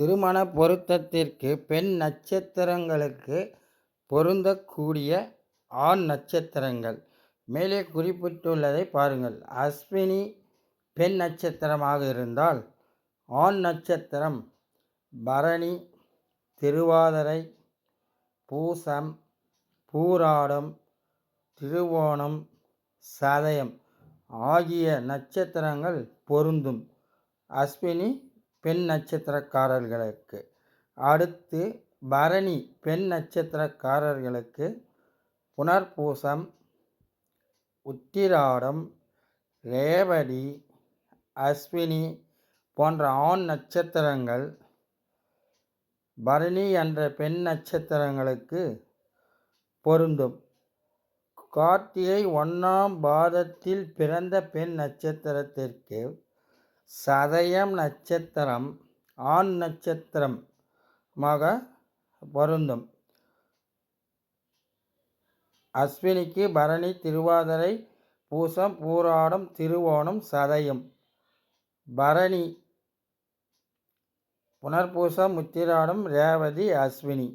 திருமண பொருத்தத்திற்கு பெண் நட்சத்திரங்களுக்கு பொருந்தக்கூடிய ஆண் நட்சத்திரங்கள். மேலே குறிப்பிட்டுள்ளதை பாருங்கள். அஸ்வினி பெண் நட்சத்திரமாக இருந்தால் ஆண் நட்சத்திரம் பரணி திருவாதிரை பூசம் பூராடம் திருவோணம் சதயம் ஆகிய நட்சத்திரங்கள் பொருந்தும். அஸ்வினி பெண் நட்சத்திரக்காரர்களுக்கு. அடுத்து பரணி பெண் நட்சத்திரக்காரர்களுக்கு. புனர்பூசம் உத்திராடம் ரேவதி அஸ்வினி போன்ற ஆண் நட்சத்திரங்கள். பரணி என்ற பெண் நட்சத்திரங்களுக்கு பொருந்தும். கார்த்திகை ஒன்றாம் பாதத்தில் பிறந்த பெண் நட்சத்திரத்திற்கு சதயம் நட்சத்திரம் ஆண் நட்சத்திரமாக பொருந்தும் அஸ்வினிக்கு பரணி திருவாதிரை பூசம் பூராடம் திருவோணம் சதயம். பரணி புனர்பூசம் முத்திராடம் ரேவதி அஸ்வினி.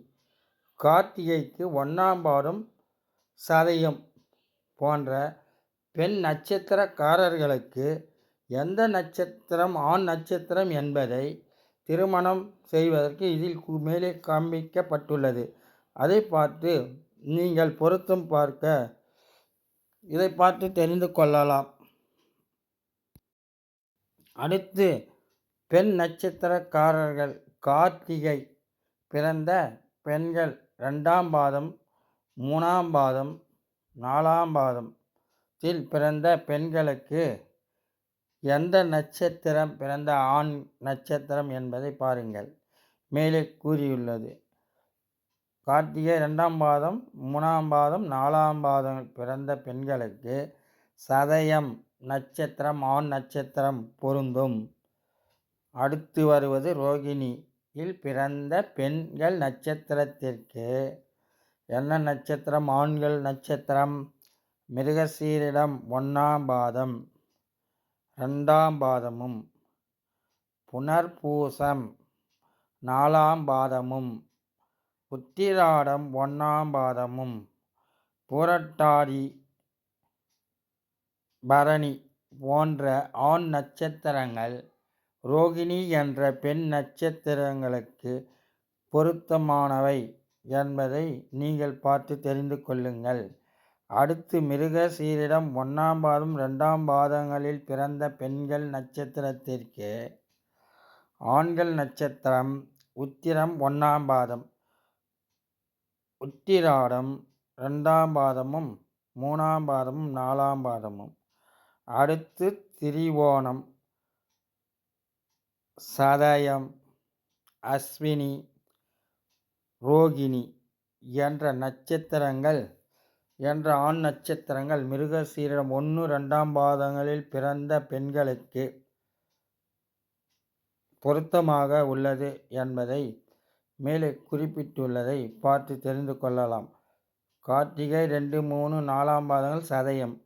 கார்த்திகைக்கு ஒன்றாம் பாடம் சதயம் போன்ற பெண் நட்சத்திரக்காரர்களுக்கு எந்த நட்சத்திரம் ஆண் நட்சத்திரம் என்பதை திருமணம் செய்வதற்கு இதில் மேலே காண்பிக்கப்பட்டுள்ளது. அதை பார்த்து நீங்கள் பொருத்தம் பார்க்க இதை பார்த்து தெரிந்து கொள்ளலாம். அடுத்து பெண் நட்சத்திரக்காரர்கள் கார்த்திகை பிறந்த பெண்கள் ரெண்டாம் பாதம் மூணாம் பாதம் நாலாம் பாதத்தில் பிறந்த பெண்களுக்கு எந்த நட்சத்திரம் பிறந்த ஆண் நட்சத்திரம் என்பதை பாருங்கள். மேலே கூறியுள்ளது. கார்த்திகை ரெண்டாம் பாதம் மூணாம் பாதம் நாலாம் பாதம் பிறந்த பெண்களுக்கு சதயம் நட்சத்திரம் ஆண் நட்சத்திரம் பொருந்தும். அடுத்து வருவது ரோகிணியில் பிறந்த பெண்கள் நட்சத்திரத்திற்கு என்ன நட்சத்திரம்? ஆண்கள் நட்சத்திரம். மிருகசீரிடம் ஒன்றாம் பாதம். ரெண்டாம் பாதமும் புனர்பூசம் நாலாம் பாதமும் உத்திராடம் ஒன்றாம் பாதமும் புரட்டாதி பரணி போன்ற ஆண் நட்சத்திரங்கள் ரோகிணி என்ற பெண் நட்சத்திரங்களுக்கு பொருத்தமானவை என்பதை நீங்கள் பார்த்து தெரிந்து கொள்ளுங்கள். அடுத்து மிருக சீரிடம் ஒன்றாம் பாதம் ரெண்டாம் பாதங்களில் பிறந்த பெண்கள் நட்சத்திரத்திற்கு ஆண்கள் நட்சத்திரம் உத்திரம் ஒன்றாம் பாதம். உத்திராடம் ரெண்டாம் பாதமும் மூணாம் பாதமும் நாலாம் பாதமும். அடுத்து திரிவோணம் சதயம் அஸ்வினி ரோகிணி என்ற நட்சத்திரங்கள் என்ற ஆண் நட்சத்திரங்கள் மிருகசீரிடம் ஒன்று ரெண்டாம் பாதங்களில் பிறந்த பெண்களுக்கு பொருத்தமாக உள்ளது என்பதை மேலே குறிப்பிட்டுள்ளதை பார்த்து தெரிந்து கொள்ளலாம். கார்த்திகை ரெண்டு மூணு நாலாம் பாதங்கள் சதயம்.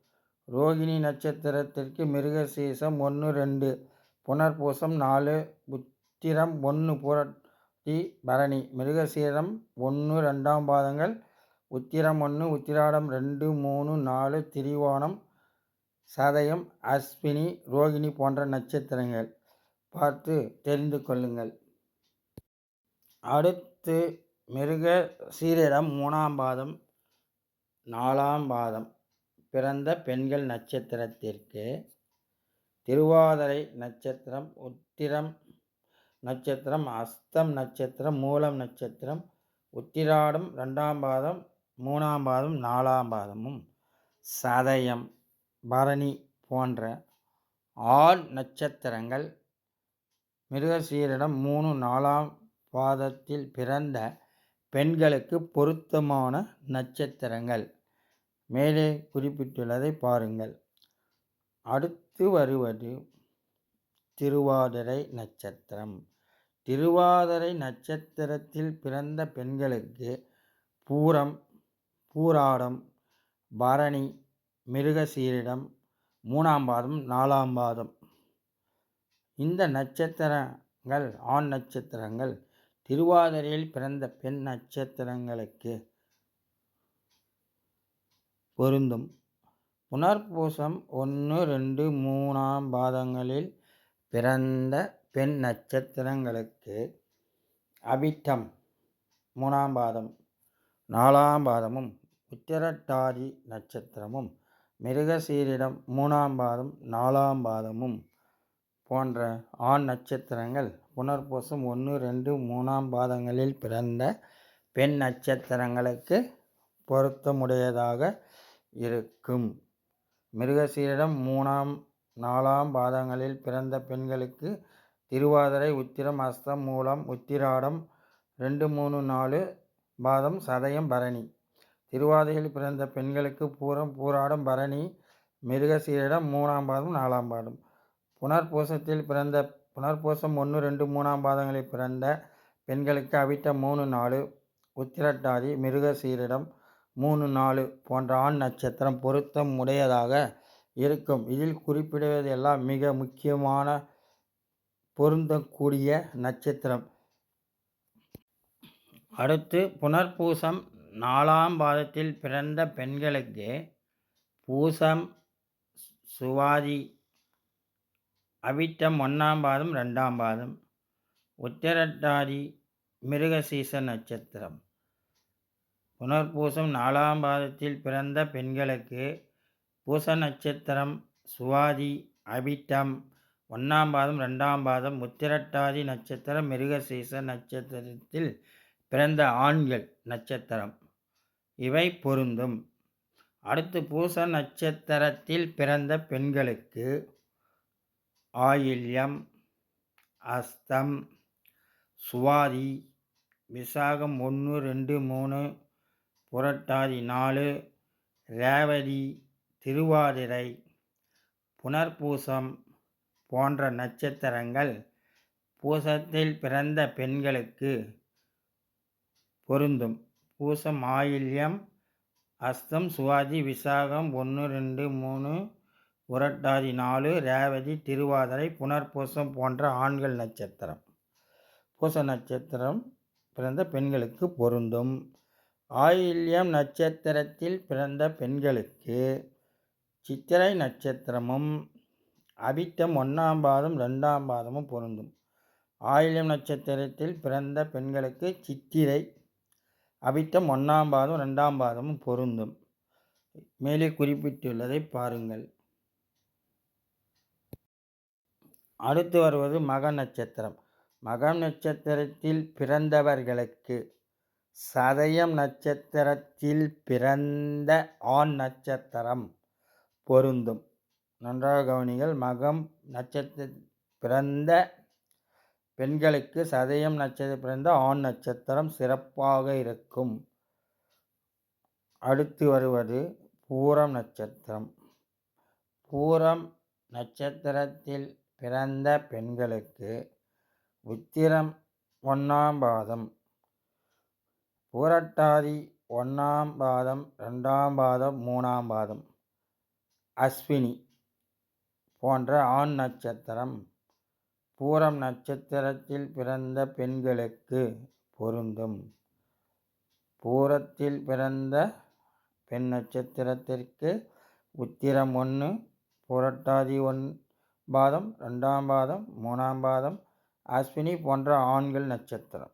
ரோகிணி நட்சத்திரத்திற்கு மிருகசீசம் ஒன்று ரெண்டு. புனர்பூசம் நாலு. புத்திரம் ஒன்று புரட்டி பரணி. மிருகசீரம் ஒன்று ரெண்டாம் பாதங்கள் உத்திரம் ஒன்று உத்திராடம் ரெண்டு மூணு நாலு திரிவானம் சதயம் அஸ்வினி ரோகிணி போன்ற நட்சத்திரங்கள். பார்த்து தெரிந்து கொள்ளுங்கள். அடுத்து மிருக சீரிடம் மூணாம் பாதம் நாலாம் பாதம் பிறந்த பெண்கள் நட்சத்திரத்திற்கு. திருவாதிரை நட்சத்திரம் உத்திரம் நட்சத்திரம் அஸ்தம் நட்சத்திரம் மூலம் நட்சத்திரம் உத்திராடம் ரெண்டாம் பாதம் மூணாம் பாதம் நாலாம் பாதமும் சதயம் பரணி போன்ற ஆண் நட்சத்திரங்கள். மிருகசீரிடம் மூணு நாலாம் பாதத்தில் பிறந்த பெண்களுக்கு பொருத்தமான நட்சத்திரங்கள். மேலே குறிப்பிட்டுள்ளதை பாருங்கள். அடுத்து வருவது திருவாதிரை நட்சத்திரம். திருவாதிரை நட்சத்திரத்தில் பிறந்த பெண்களுக்கு பூரம் பூராடம் பரணி மிருகசீரிடம் மூணாம் பாதம் நாலாம் பாதம். இந்த நட்சத்திரங்கள் ஆண் நட்சத்திரங்கள் திருவாதிரையில் பிறந்த பெண் நட்சத்திரங்களுக்கு பொருந்தும். புனர்பூசம் ஒன்று ரெண்டு மூணாம் பாதங்களில் பிறந்த பெண் நட்சத்திரங்களுக்கு அவிட்டம் மூணாம் பாதம் நாலாம் பாதமும் உத்திரட்டாதி நட்சத்திரமும் மிருகசீரிடம் மூணாம் பாதம் நாலாம் பாதமும் போன்ற ஆண் நட்சத்திரங்கள் புனர்பூசம் ஒன்று ரெண்டு மூணாம் பாதங்களில் பிறந்த பெண் நட்சத்திரங்களுக்கு பொருத்தமுடையதாக இருக்கும். மிருகசீரிடம் மூணாம் நாலாம் பாதங்களில் பிறந்த பெண்களுக்கு திருவாதிரை உத்திரம் அஸ்தம் மூலம் உத்திராடம் ரெண்டு மூணு நாலு பாதம் சதயம் பரணி. திருவாதிரையில் பிறந்த பெண்களுக்கு பூரம் பூராடும் பரணி மிருகசீரிடம் மூணாம் பாதம் நாலாம் பாதம். புனர்பூசத்தில் பிறந்த புனர்பூசம் ஒன்று ரெண்டு மூணாம் பாதங்களில் பிறந்த பெண்களுக்கு அவிட்ட மூணு நாலு. உத்திரட்டாதி மிருகசீரிடம் மூணு நாலு போன்ற ஆண் நட்சத்திரம் பொருத்தம் உடையதாக இருக்கும். இதில் குறிப்பிடுவது எல்லாம் மிக முக்கியமான பொருந்தக்கூடிய நட்சத்திரம். அடுத்து புனர்பூசம் நாலாம் பாதத்தில் பிறந்த பெண்களுக்கு பூசம் சுவாதி அவிட்டம் ஒன்றாம் பாதம் ரெண்டாம் பாதம் உத்திரட்டாதி மிருகசீச நட்சத்திரம். புனர்பூசம் நாலாம் பாதத்தில் பிறந்த பெண்களுக்கு பூச நட்சத்திரம் சுவாதி அவிட்டம் ஒன்றாம் பாதம் ரெண்டாம் பாதம் உத்திரட்டாதி நட்சத்திரம் மிருகசீச நட்சத்திரத்தில் பிறந்த ஆண்கள் நட்சத்திரம். இவை பொருந்தும். அடுத்து பூச நட்சத்திரத்தில் பிறந்த பெண்களுக்கு ஆயில்யம் அஸ்தம் சுவாதி விசாகம் ஒன்று ரெண்டு மூணு புரட்டாதி நாலு ரேவதி திருவாதிரை புனர்பூசம் போன்ற நட்சத்திரங்கள் பூசத்தில் பிறந்த பெண்களுக்கு பொருந்தும். பூசம் ஆயில்யம் அஸ்தம் சுவாதி விசாகம் ஒன்று ரெண்டு மூணு உரட்டாதி நாலு ரேவதி திருவாதிரை புனர்பூசம் போன்ற ஆண்கள் நட்சத்திரம். பூச நட்சத்திரம் பிறந்த பெண்களுக்கு பொருந்தும். ஆயில்யம் நட்சத்திரத்தில் பிறந்த பெண்களுக்கு சித்திரை நட்சத்திரமும் அபித்தம் ஒன்றாம் பாதம் ரெண்டாம் பாதமும் பொருந்தும். ஆயில்யம் நட்சத்திரத்தில் பிறந்த பெண்களுக்கு சித்திரை அவிட்டம் ஒன்றாம் பாதம் ரெண்டாம் பாதமும் பொருந்தும். மேலே குறிப்பிட்டுள்ளதை பாருங்கள். அடுத்து வருவது மக நட்சத்திரம். மகம் நட்சத்திரத்தில் பிறந்தவர்களுக்கு சதயம் நட்சத்திரத்தில் பிறந்த ஆண் நட்சத்திரம் பொருந்தும். நன்றாக கவனிகள் மகம் நட்சத்திர பிறந்த பெண்களுக்கு சதயம் நட்சத்திரம் பிறந்த ஆண் நட்சத்திரம் சிறப்பாக இருக்கும். அடுத்து வருவது பூரம் நட்சத்திரம். பூரம் நட்சத்திரத்தில் பிறந்த பெண்களுக்கு உத்திரம் ஒன்றாம் பாதம். பூரட்டாதி ஒன்றாம் பாதம் ரெண்டாம் பாதம் மூணாம் பாதம். அஸ்வினி போன்ற ஆண் நட்சத்திரம் பூரம் நட்சத்திரத்தில் பிறந்த பெண்களுக்கு பொருந்தும். பூரத்தில் பிறந்த பெண் நட்சத்திரத்திற்கு உத்திரம் ஒன்று புரட்டாதி ஒன் பாதம் ரெண்டாம் பாதம் மூணாம் பாதம் அஸ்வினி போன்ற ஆண்கள் நட்சத்திரம்.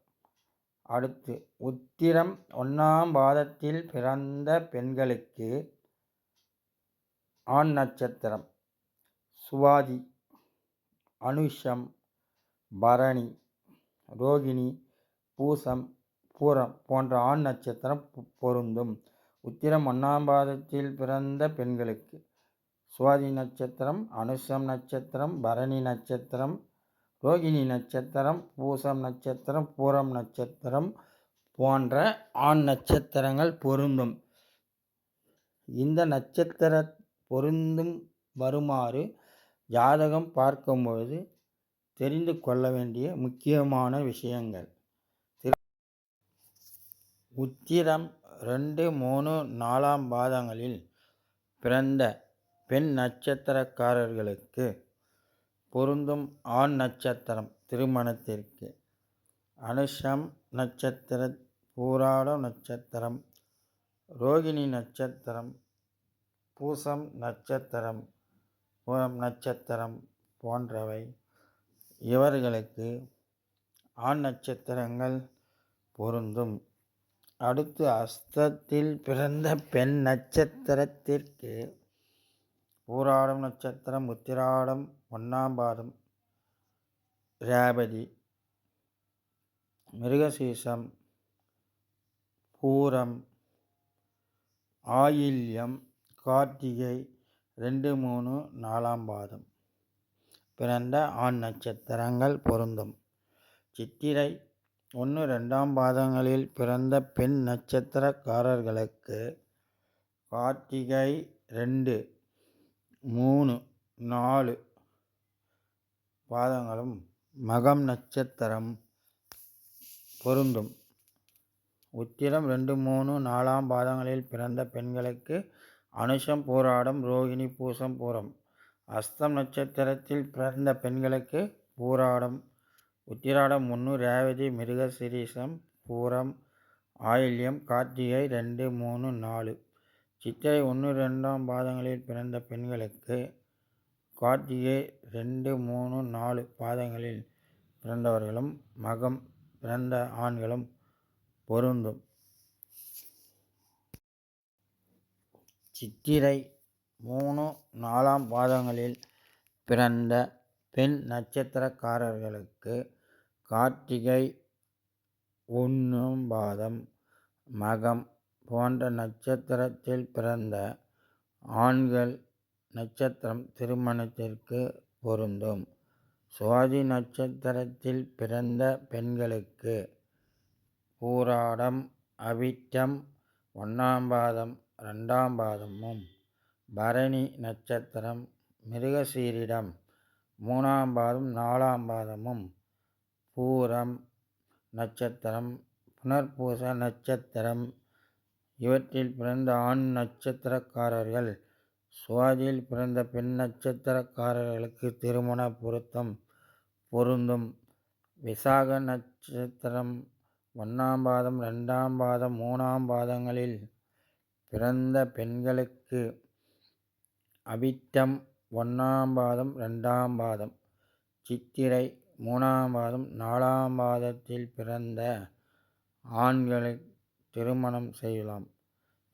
அடுத்து உத்திரம் ஒன்றாம் பாதத்தில் பிறந்த பெண்களுக்கு ஆண் நட்சத்திரம். சுவாதி அனுஷம் பரணி ரோகிணி பூசம் பூரம் போன்ற ஆண் நட்சத்திரம் பொருந்தும். உத்திரம் ஒன்றாம் பாதத்தில் பிறந்த பெண்களுக்கு சுவாதி நட்சத்திரம் அனுஷம் நட்சத்திரம் பரணி நட்சத்திரம் ரோகிணி நட்சத்திரம் பூசம் நட்சத்திரம் பூரம் நட்சத்திரம் போன்ற ஆண் நட்சத்திரங்கள் பொருந்தும். இந்த நட்சத்திர பொருந்தும் வருமாறு ஜாதகம் பார்க்கும்பொழுது தெரிந்து கொள்ள வேண்டிய முக்கியமான விஷயங்கள். உத்திரம் ரெண்டு மூணு நாலாம் பாதங்களில் பிறந்த பெண் நட்சத்திரக்காரர்களுக்கு பொருந்தும் ஆண் நட்சத்திரம் திருமணத்திற்கு. அனுஷம் நட்சத்திர பூராடம் நட்சத்திரம் ரோகிணி நட்சத்திரம் பூசம் நட்சத்திரம் நட்சத்திரம் போன்றவை. இவர்களுக்கு ஆண் நட்சத்திரங்கள் பொருந்தும். அடுத்து அஸ்தத்தில் பிறந்த பெண் நட்சத்திரத்திற்கு பூராடம் நட்சத்திரம் உத்திராடம் ஒன்றாம் பாதம் ரேபதி மிருகசீசம் பூரம் ஆயில்யம் கார்த்திகை ரெண்டு மூணு நாலாம் பாதம். பிறந்த ஆண் நட்சத்திரங்கள் பொருந்தும். சித்திரை ஒன்று ரெண்டாம் பாதங்களில் பிறந்த பெண் நட்சத்திரக்காரர்களுக்கு கார்த்திகை ரெண்டு மூணு நாலு பாதங்களும் மகம் நட்சத்திரம் பொருந்தும். உத்திரம் ரெண்டு மூணு நாலாம் பாதங்களில் பிறந்த பெண்களுக்கு அனுஷம் போராடம் ரோகிணி பூசம் பூரம். அஸ்தம் நட்சத்திரத்தில் பிறந்த பெண்களுக்கு பூராடம். உத்திராடம் ஒன்று ரேவதி மிருகசிரீசம் பூரம் ஆயில்யம் கார்த்திகை ரெண்டு மூணு நாலு. சித்திரை ஒன்று ரெண்டாம் பாதங்களில் பிறந்த பெண்களுக்கு கார்த்திகை ரெண்டு மூணு நாலு பாதங்களில் பிறந்தவர்களும் மகம் பிறந்த ஆண்களும் பொருந்தும். சித்திரை மூணு நாலாம் பாதங்களில் பிறந்த பெண் நட்சத்திரக்காரர்களுக்கு கார்த்திகை ஒன்றாம் பாதம் மகம் போன்ற நட்சத்திரத்தில் பிறந்த ஆண்கள் நட்சத்திரம் திருமணத்திற்கு பொருந்தும். சுவாதி நட்சத்திரத்தில் பிறந்த பெண்களுக்கு பூராடம் அவிட்டம் ஒன்றாம் பாதம் ரெண்டாம் பாதமும். பரணி நட்சத்திரம் மிருகசீரிடம் மூணாம் பாதம் நாலாம் பாதமும் பூரம் நட்சத்திரம் புனர்பூச நட்சத்திரம். இவற்றில் பிறந்த ஆண் நட்சத்திரக்காரர்கள் சுவாதியில் பிறந்த பெண் நட்சத்திரக்காரர்களுக்கு திருமண பொருத்தம் பொருந்தும். விசாக நட்சத்திரம் ஒன்றாம் பாதம் ரெண்டாம் பாதம் மூணாம் பாதங்களில் பிறந்த பெண்களுக்கு அவிட்டம் ஒன்றாம் பாதம் ரெண்டாம் பாதம். சித்திரை மூணாம் பாதம் நாலாம் பாதத்தில் பிறந்த ஆண்களை திருமணம் செய்யலாம்.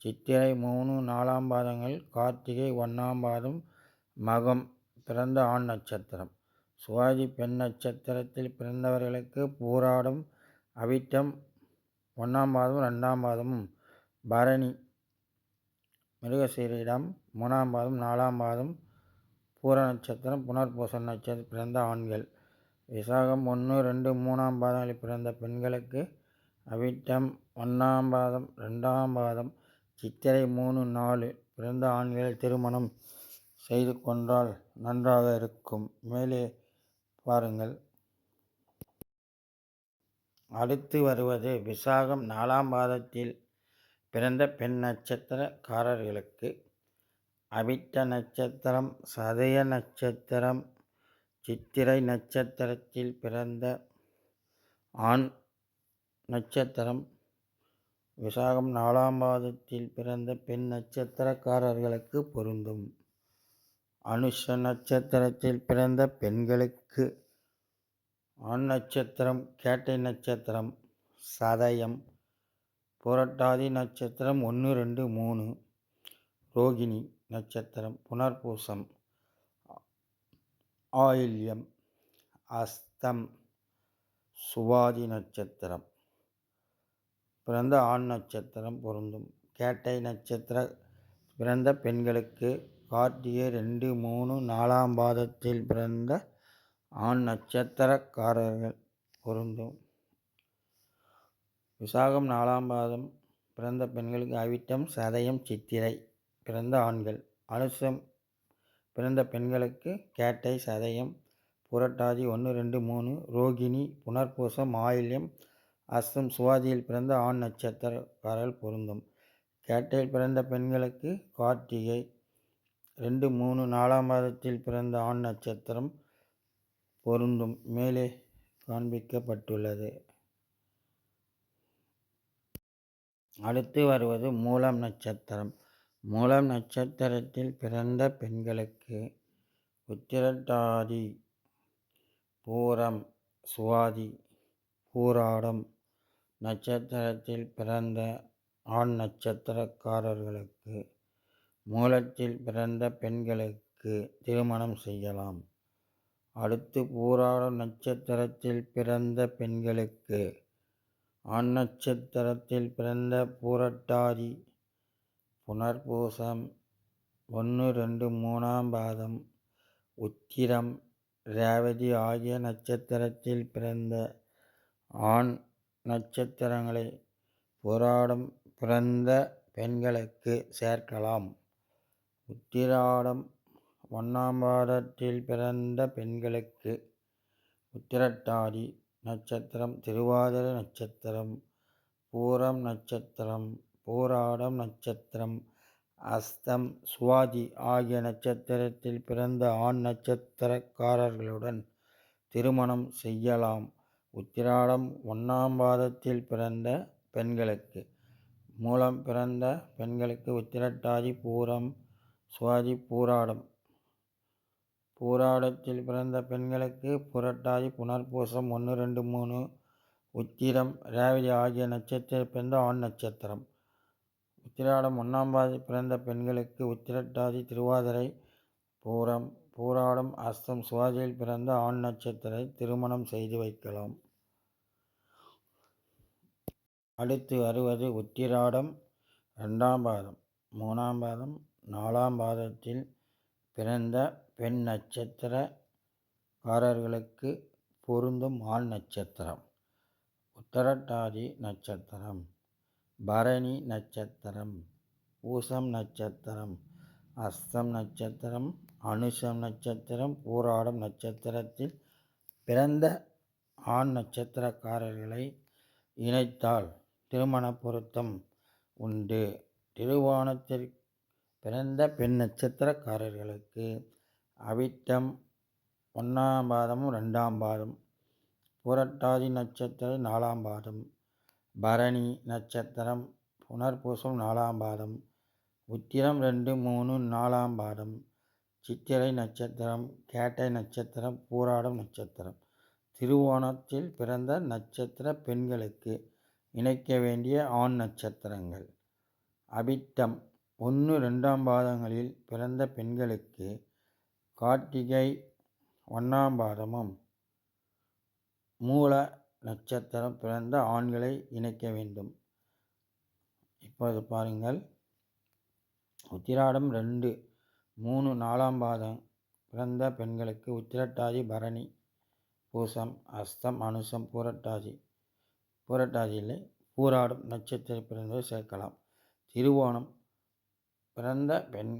சித்திரை மூணு நாலாம் பாதங்கள் கார்த்திகை ஒன்றாம் பாதம் மகம் பிறந்த ஆண் நட்சத்திரம். சுவாதி பெண் நட்சத்திரத்தில் பிறந்தவர்களுக்கு பூராடம் அவிட்டம் ஒன்றாம் பாதம் ரெண்டாம் பாதமும். பரணி மிருகசீரிடம் மூணாம் பாதம் நாலாம் பாதம் பூர நட்சத்திரம் புனர்பூச நட்சத்திரம் பிறந்த ஆண்கள். விசாகம் ஒன்று ரெண்டு மூணாம் பாதங்களில் பிறந்த பெண்களுக்கு அவிட்டம் ஒன்றாம் பாதம் ரெண்டாம் பாதம் சித்திரை மூணு நாலு பிறந்த ஆண்களை திருமணம் செய்து கொண்டால் நன்றாக இருக்கும். மேலே பாருங்கள். அடுத்து வருவது விசாகம் நாலாம் பாதத்தில் பிறந்த பெண் நட்சத்திரக்காரர்களுக்கு அவிட்ட நட்சத்திரம் சதய நட்சத்திரம் சித்திரை நட்சத்திரத்தில் பிறந்த ஆண் நட்சத்திரம் விசாகம் நாலாம் பாதத்தில் பிறந்த பெண் நட்சத்திரக்காரர்களுக்கு பொருந்தும். அனுஷ நட்சத்திரத்தில் பிறந்த பெண்களுக்கு ஆண் நட்சத்திரம் கேட்டை நட்சத்திரம் சதயம் புரட்டாதி நட்சத்திரம் ஒன்று ரெண்டு மூணு. ரோகிணி நட்சத்திரம் புனர்பூசம் ஆயில்யம் அஸ்தம் சுவாதி நட்சத்திரம். பிறந்த ஆண் நட்சத்திரம் பொருந்தும். கேட்டை நட்சத்திர பிறந்த பெண்களுக்கு கார்த்திகை ரெண்டு மூணு நாலாம் பாதத்தில் பிறந்த ஆண் நட்சத்திரக்காரர்கள் பொருந்தும். விசாகம் நாலாம் பாதம். பிறந்த பெண்களுக்கு அவிட்டம் சதயம் சித்திரை. பிறந்த ஆண்கள் அனுசம். பிறந்த பெண்களுக்கு கேட்டை சதயம் புரட்டாதி ஒன்று ரெண்டு மூணு. ரோகிணி புனர்பூசம் ஆயில்யம் அஸ்தம். சுவாதியில் பிறந்த ஆண் நட்சத்திரக்காரர்கள் பொருந்தும். கேட்டையில் பிறந்த பெண்களுக்கு கார்த்திகை. ரெண்டு மூணு நாலாம் மாதத்தில் பிறந்த ஆண் நட்சத்திரம் பொருந்தும். மேலே காண்பிக்கப்பட்டுள்ளது. அடுத்து வருவது மூலம் நட்சத்திரம். மூலம் நட்சத்திரத்தில் பிறந்த பெண்களுக்கு உத்திரட்டாதி பூரம் சுவாதி பூராடம். நட்சத்திரத்தில் பிறந்த ஆண் நட்சத்திரக்காரர்களுக்கு மூலத்தில் பிறந்த பெண்களுக்கு திருமணம் செய்யலாம். அடுத்து பூராடம் நட்சத்திரத்தில் பிறந்த பெண்களுக்கு ஆண் நட்சத்திரத்தில் பிறந்த பூரட்டாதி. புனர்பூசம் ஒன்று ரெண்டு மூணாம் பாதம். உத்திரம் ரேவதி ஆகிய நட்சத்திரத்தில் பிறந்த ஆண் நட்சத்திரங்களை புராடம் பிறந்த பெண்களுக்கு சேர்க்கலாம். உத்திராடம் ஒன்றாம் பாதத்தில் பிறந்த பெண்களுக்கு உத்திரட்டாதி. நட்சத்திரம் திருவாதிரை நட்சத்திரம் பூரம் நட்சத்திரம் பூராடம் நட்சத்திரம் அஸ்தம் சுவாதி ஆகிய நட்சத்திரத்தில் பிறந்த ஆண் நட்சத்திரக்காரர்களுடன் திருமணம் செய்யலாம். உத்திராடம் ஒன்றாம் பாதத்தில் பிறந்த பெண்களுக்கு மூலம் பிறந்த பெண்களுக்கு உத்திரட்டாதி பூரம் சுவாதி பூராடம் பூராடத்தில் பிறந்த பெண்களுக்கு புரட்டாதி புனர்பூசம் ஒன்று ரெண்டு மூணு உத்திரம் ரேவதி ஆகிய நட்சத்திர பிறந்த ஆண் நட்சத்திரம். உத்திராடம் ஒன்றாம் பாதி பிறந்த பெண்களுக்கு உத்திரட்டாதி திருவாதிரை பூரம் பூராடம் அஸ்தம் சுவாதியில் பிறந்த ஆண் நட்சத்திரை திருமணம் செய்து வைக்கலாம். அடுத்து வருவது உத்திராடம் ரெண்டாம் பாதம். மூணாம் பாதம் நாலாம் பாதத்தில் பிறந்த பெண் நட்சத்திரக்காரர்களுக்கு பொருந்தும் ஆண் நட்சத்திரம். உத்தரட்டாதி நட்சத்திரம் பரணி நட்சத்திரம் பூசம் நட்சத்திரம் அஸ்தம் நட்சத்திரம் அனுஷம் நட்சத்திரம் பூராடம் நட்சத்திரத்தில் பிறந்த ஆண் நட்சத்திரக்காரர்களை இணைத்தால் திருமண பொருத்தம் உண்டு. திருவோணத்தில் பிறந்த பெண் நட்சத்திரக்காரர்களுக்கு அவிட்டம் ஒன்றாம் பாதமும் ரெண்டாம் பாதம். புரட்டாதி நட்சத்திரம் நாலாம் பாதம். பரணி நட்சத்திரம் புனர்பூசம் நாலாம் பாதம். உத்திரம் ரெண்டு மூணு நாலாம் பாதம். சித்திரை நட்சத்திரம் கேட்டை நட்சத்திரம் பூராடம் நட்சத்திரம். திருவோணத்தில் பிறந்த நட்சத்திர பெண்களுக்கு இணைக்க வேண்டிய ஆண் நட்சத்திரங்கள். அபிட்டம் ஒன்று ரெண்டாம் பாதங்களில் பிறந்த பெண்களுக்கு கார்த்திகை ஒன்றாம் பாதமும் மூல நட்சத்திரம் பிறந்த ஆண்களை இணைக்க வேண்டும். இப்போது பாருங்கள். உத்திராடம் ரெண்டு மூணு நாலாம் பாதம் பிறந்த பெண்களுக்கு உத்திரட்டாதி பரணி பூசம் அஸ்தம் அனுசம் பூரட்டாதி. இல்லை பூராடும் நட்சத்திரம் பிறந்ததை சேர்க்கலாம். திருவோணம் பிறந்த பெண்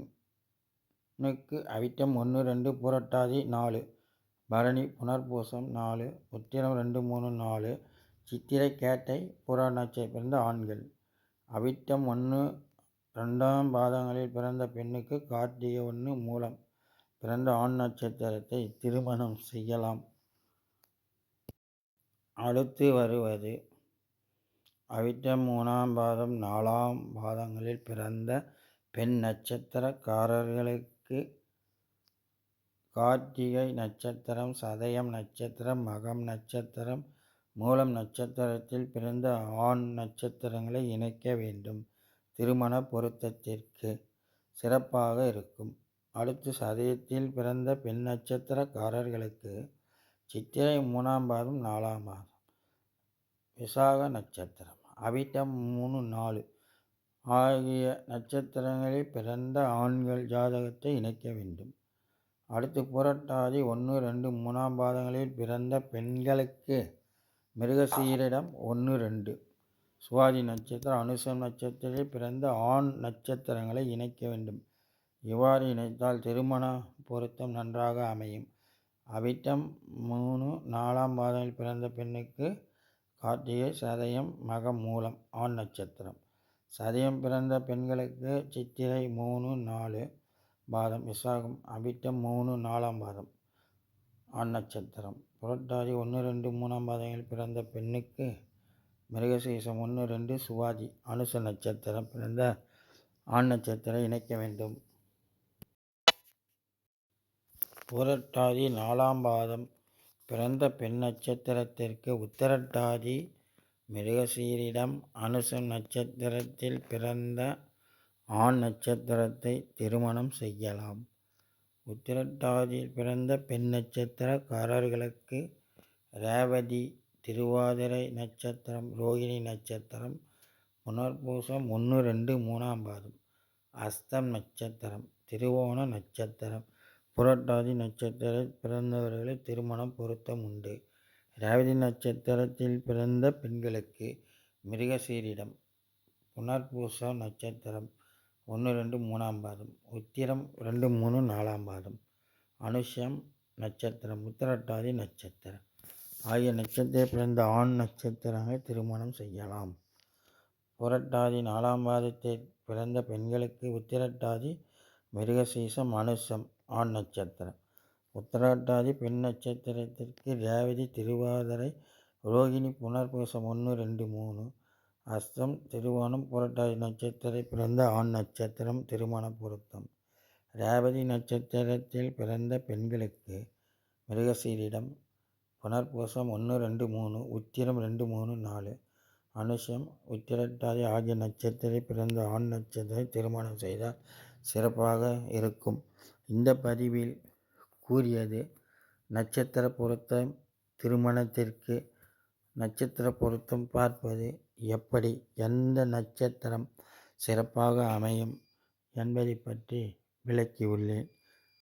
பெண்ணுக்கு அவிட்டம் ஒன்று ரெண்டு புரட்டாதி நாலு பரணி புனர்பூசம் நாலு உத்திரம் ரெண்டு மூணு நாலு சித்திரை கேட்டை புறா பிறந்த ஆண்கள். அவிட்டம் ஒன்று ரெண்டாம் பாதங்களில் பிறந்த பெண்ணுக்கு கார்த்திகை ஒன்று மூலம் பிறந்த ஆண் நட்சத்திரத்தை திருமணம் செய்யலாம். அடுத்து வருவது அவிட்டம் மூணாம் பாதம் நாலாம் பாதங்களில் பிறந்த பெண் நட்சத்திரக்காரர்களுக்கு கார்த்திகை நட்சத்திரம் சதயம் நட்சத்திரம் மகம் நட்சத்திரம் மூலம் நட்சத்திரத்தில் பிறந்த ஆண் நட்சத்திரங்களை இணைக்க வேண்டும். திருமண பொருத்தத்திற்கு சிறப்பாக இருக்கும். அடுத்து சதயத்தில் பிறந்த பெண் நட்சத்திரக்காரர்களுக்கு சித்திரை மூணாம் பாதம் நாலாம் பாதம். விசாக நட்சத்திரம். அவிட்டம் மூணு நாலு. ஆகிய நட்சத்திரங்களில் பிறந்த ஆண்கள் ஜாதகத்தை இணைக்க வேண்டும். அடுத்து புரட்டாதி ஒன்று ரெண்டு மூணாம் பாதங்களில் பிறந்த பெண்களுக்கு மிருகசீரிடம் ஒன்று ரெண்டு. சுவாதி நட்சத்திரம் அனுசம் நட்சத்திரத்தில் பிறந்த ஆண் நட்சத்திரங்களை இணைக்க வேண்டும். இவ்வாறு இணைத்தால் திருமண பொருத்தம் நன்றாக அமையும். அவிட்டம் மூணு நாலாம் பாதங்களில் பிறந்த பெண்ணுக்கு கார்த்திகை சதயம் மகம் மூலம் ஆண் நட்சத்திரம். சதயம் பிறந்த பெண்களுக்கு சித்திரை மூணு நாலு பாதம் விசாகம் அபிட்டம் மூணு நாலாம் பாதம். ஆண் நட்சத்திரம் புரட்டாதி ஒன்று ரெண்டு மூணாம் பாதங்களில் பிறந்த பெண்ணுக்கு மிருகசீசம் ஒன்று ரெண்டு சுவாதி அனுச நட்சத்திரம் பிறந்த ஆண் நட்சத்திரம் இணைக்க வேண்டும். புரட்டாதி நாலாம் பாதம் பிறந்த பெண் நட்சத்திரத்திற்கு உத்தரட்டாதி மிருகசீரிடம் அனுசம் நட்சத்திரத்தில் பிறந்த ஆண் நட்சத்திரத்தை திருமணம் செய்யலாம். உத்திரட்டாதியில் பிறந்த பெண் நட்சத்திரக்காரர்களுக்கு ரேவதி திருவாதிரை நட்சத்திரம் ரோகிணி நட்சத்திரம் புனர்பூசம் ஒன்று ரெண்டு மூணாம் பாதம் அஸ்தம் நட்சத்திரம் திருவோண நட்சத்திரம் புரட்டாதி நட்சத்திரத்தில் பிறந்தவர்களை திருமணம் பொருத்தம் உண்டு. ரேவதி நட்சத்திரத்தில் பிறந்த பெண்களுக்கு மிருகசீரிடம் புனர்பூச நட்சத்திரம் ஒன்று ரெண்டு மூணாம் பாதம் உத்திரம் ரெண்டு மூணு நாலாம் பாதம் அனுஷம் நட்சத்திரம் உத்திரட்டாதி நட்சத்திரம் ஆகிய நட்சத்திர பிறந்த ஆண் நட்சத்திரங்களை திருமணம் செய்யலாம். புரட்டாதி நாலாம் பாதத்தில் பிறந்த பெண்களுக்கு உத்திரட்டாதி மிருகசீசம் அனுஷம் ஆண் நட்சத்திரம். உத்திரட்டாதி பெண் நட்சத்திரத்திற்கு ரேவதி திருவாதிரை ரோகிணி புனர்பூசம் ஒன்று ரெண்டு மூணு. அஸ்தம் திருவோணம் புரட்டாதி நட்சத்திரம் பிறந்த ஆண் நட்சத்திரம் திருமண பொருத்தம். ரேவதி நட்சத்திரத்தில் பிறந்த பெண்களுக்கு மிருகசீரிடம் புனர்பூசம் ஒன்று ரெண்டு மூணு உத்திரம் ரெண்டு மூணு நாலு. அனுஷம் உத்திரட்டாதி ஆகிய நட்சத்திரத்தில் பிறந்த ஆண் நட்சத்திரம் திருமணம் செய்தால் சிறப்பாக இருக்கும். இந்த பதிவில் கூறியது. நட்சத்திர பொருத்தம் திருமணத்திற்கு நட்சத்திர பொருத்தம் பார்ப்பது எப்படி? எந்த நட்சத்திரம் சிறப்பாக அமையும் என்பதை பற்றி விளக்கியுள்ளேன்.